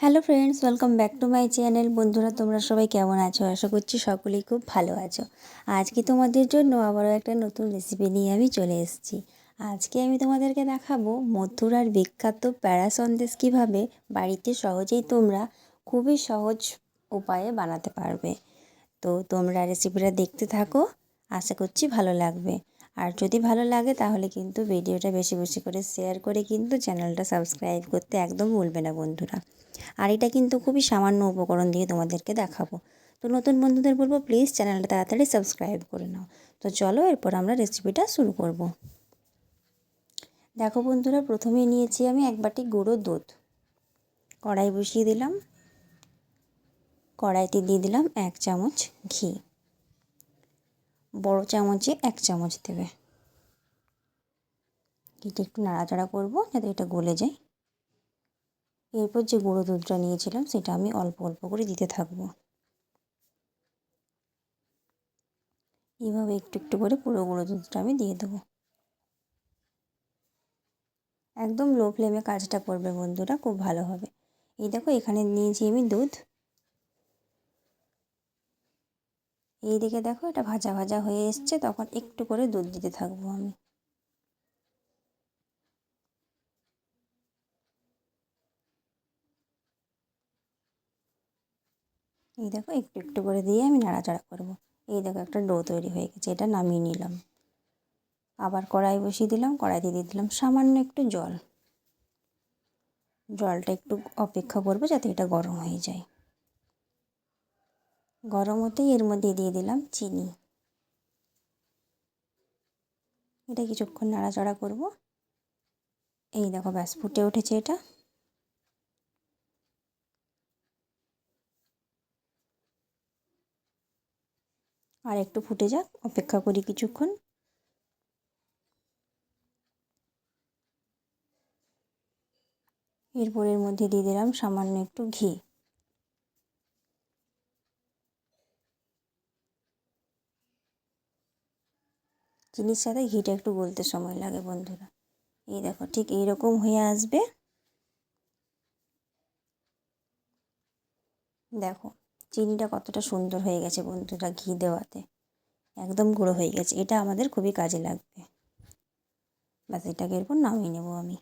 Hello friends, welcome back to my channel. বন্ধুরা, তোমরা সবাই কেমন আছো? আশা করছি সকলেই খুব ভালো আছো। আজকে তোমাদের জন্য আবারও একটা নতুন রেসিপি নিয়ে আমি চলে এসেছি। আজকে আমি তোমাদেরকে দেখাবো মথুরার বিখ্যাত প্যারা সন্দেশ কীভাবে বাড়িতে সহজেই তোমরা খুবই সহজ উপায়ে বানাতে পারবে। তো তোমরা রেসিপিটা দেখতে থাকো, আশা করছি ভালো লাগবে। আর যদি ভালো লাগে তাহলে কিন্তু ভিডিওটা বেশি বেশি করে শেয়ার করে কিন্তু চ্যানেলটা সাবস্ক্রাইব করতে একদম ভুলবে না বন্ধুরা। আর এটা কিন্তু খুবই সামান্য উপকরণ দিয়ে তোমাদেরকে দেখাবো। তো নতুন বন্ধুদের বলব প্লিজ চ্যানেলটা তাড়াতাড়ি সাবস্ক্রাইব করে নাও। তো চলো এরপর আমরা রেসিপিটা শুরু করব। দেখো বন্ধুরা, প্রথমে নিয়েছি আমি এক বাটি গুঁড়ো দুধ। কড়াই বসিয়ে দিলাম। কড়াইতে দিয়ে দিলাম এক চামচ ঘি। বড় চামচে এক চামচ দেবে। ঘিটা একটু নাড়াচাড়া করব যাতে এটা গলে যায়। এরপর যে গুঁড়ো দুধটা নিয়েছিলাম, সেটা আমি অল্প অল্প করে দিতে থাকব। এইভাবে একটু একটু করে পুরো গুঁড়ো দুধটা আমি দিয়ে দেবো। একদম লো ফ্লেমে কাজটা করবে বন্ধুরা, খুব ভালো হবে। এই দেখো এখানে নিয়েছি আমি দুধ। এই দিকে দেখো এটা ভাজা ভাজা হয়ে এসছে, তখন একটু করে দুধ দিতে থাকব আমি। এই দেখো একটু একটু করে দিয়ে আমি নাড়াচাড়া করব। এই দেখো একটা ডো তৈরি হয়ে গেছে, এটা নামিয়ে নিলাম। আবার কড়াই বসিয়ে দিলাম, কড়াইতে দিয়ে দিলাম সামান্য একটু জল। জলটা একটু অপেক্ষা করব যাতে এটা গরম হয়ে যায়। গরম হতেই এর মধ্যে দিয়ে দিলাম চিনি। এটা কিছুক্ষণ নাড়াচাড়া করব। এই দেখো ব্যাস, ফুটে উঠেছে এটা। আর একটু ফুটে যাক, অপেক্ষা করি কিছুক্ষণ। এরপর এর মধ্যে দিয়ে দিলাম সামান্য একটু ঘি। চিনির সাথে ঘিটা একটু গলতে সময় লাগে বন্ধুরা। এই দেখো, ঠিক এইরকম হয়ে আসবে। দেখো, চিনিটা কতটা সুন্দর হয়ে গেছে বন্ধুরা ঘি দেওয়াতে। একদম গুঁড়ো হয়ে গেছে। এটা আমাদের খুবই কাজে লাগবে। ব্যাস, এটাকে এরপর নামিয়ে নেব আমি।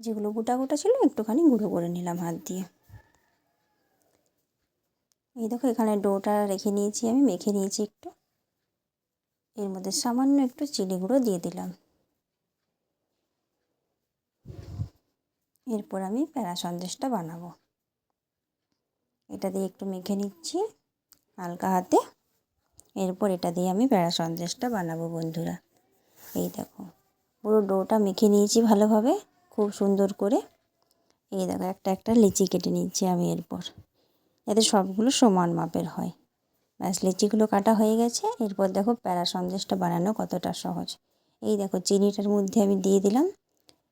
যেগুলো গোটা গোটা ছিল, একটুখানি গুঁড়ো করে নিলাম হাত দিয়ে। এই দেখো, এখানে ডোটা রেখে নিয়েছি আমি, মেখে নিয়েছি একটু। এর মধ্যে সামান্য একটু চিনি গুঁড়ো দিয়ে দিলাম। এরপর আমি প্যারা সন্দেশটা বানাবো। এটা দিয়ে একটু মেখে নিচ্ছি হালকা হাতে। এরপর এটা দিয়ে আমি প্যারা সন্দেশটা বানাবো বন্ধুরা। এই দেখো, পুরো ডোটা মেখে নিয়েছি ভালোভাবে, খুব সুন্দর করে। এই দেখো, একটা একটা লিচি কেটে নিচ্ছি আমি এরপর, যাতে সবগুলো সমান মাপের হয়। ব্যাস, লিচিগুলো কাটা হয়ে গেছে। এরপর দেখো প্যারা সন্দেশটা বানানো কতটা সহজ। এই দেখো চিনিটার মধ্যে আমি দিয়ে দিলাম।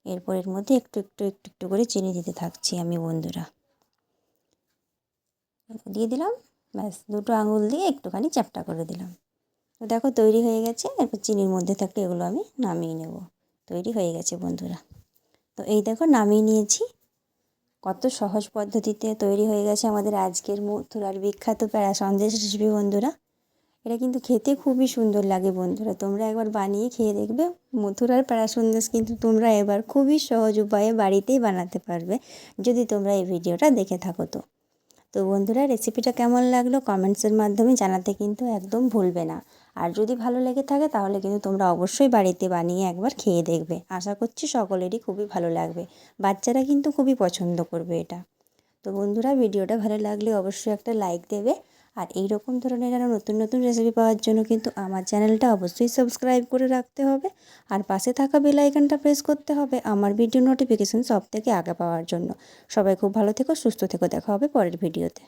এরপর এর মধ্যে একটু একটু একটু একটু করে চিনি দিতে থাকছি আমি, বন্ধুরা। দিয়ে দিলাম। ব্যাস, দুটো আঙুল দিয়ে একটুখানি চ্যাপটা করে দিলাম। তো দেখো তৈরি হয়ে গেছে। এরপর চিনির মধ্যে থাকলে এগুলো আমি নামিয়ে নেব। তৈরি হয়ে গেছে, বন্ধুরা। তো এই দেখো নামিয়ে নিয়েছি। কত সহজ পদ্ধতিতে তৈরি হয়ে গেছে আমাদের আজকের মথুরার বিখ্যাত প্যারা সন্দেশ রেসিপি বন্ধুরা। এটা কিন্তু খেতে খুবই সুন্দর লাগে বন্ধুরা। তোমরা একবার বানিয়ে খেয়ে দেখবে মথুরার প্যারা সন্দেশ কিন্তু তোমরা এবার খুবই সহজ উপায়ে বাড়িতেই বানাতে পারবে, যদি তোমরা এই ভিডিওটা দেখে থাকো তো। তো বন্ধুরা, রেসিপিটা কেমন লাগল কমেন্টসের মাধ্যমে জানাতে কিন্তু একদম ভুলবে না। আর যদি ভালো লেগে থাকে তাহলে কিন্তু তোমরা অবশ্যই বাড়িতে বানিয়ে একবার খেয়ে দেখবে। আশা করছি সকলেরই খুবই ভালো লাগবে। বাচ্চারা কিন্তু খুবই পছন্দ করবে এটা। তো বন্ধুরা, ভিডিওটা ভালো লাগলে অবশ্যই একটা লাইক দেবে। আর এই রকম ধরনের আরও নতুন নতুন রেসিপি পাওয়ার জন্য কিন্তু আমার চ্যানেলটা অবশ্যই সাবস্ক্রাইব করে রাখতে হবে। আর পাশে থাকা বেল আইকনটা প্রেস করতে হবে আমার ভিডিও নোটিফিকেশান সব থেকে আগে পাওয়ার জন্য। সবাই খুব ভালো থেকো, সুস্থ থেকো। দেখা হবে পরের ভিডিওতে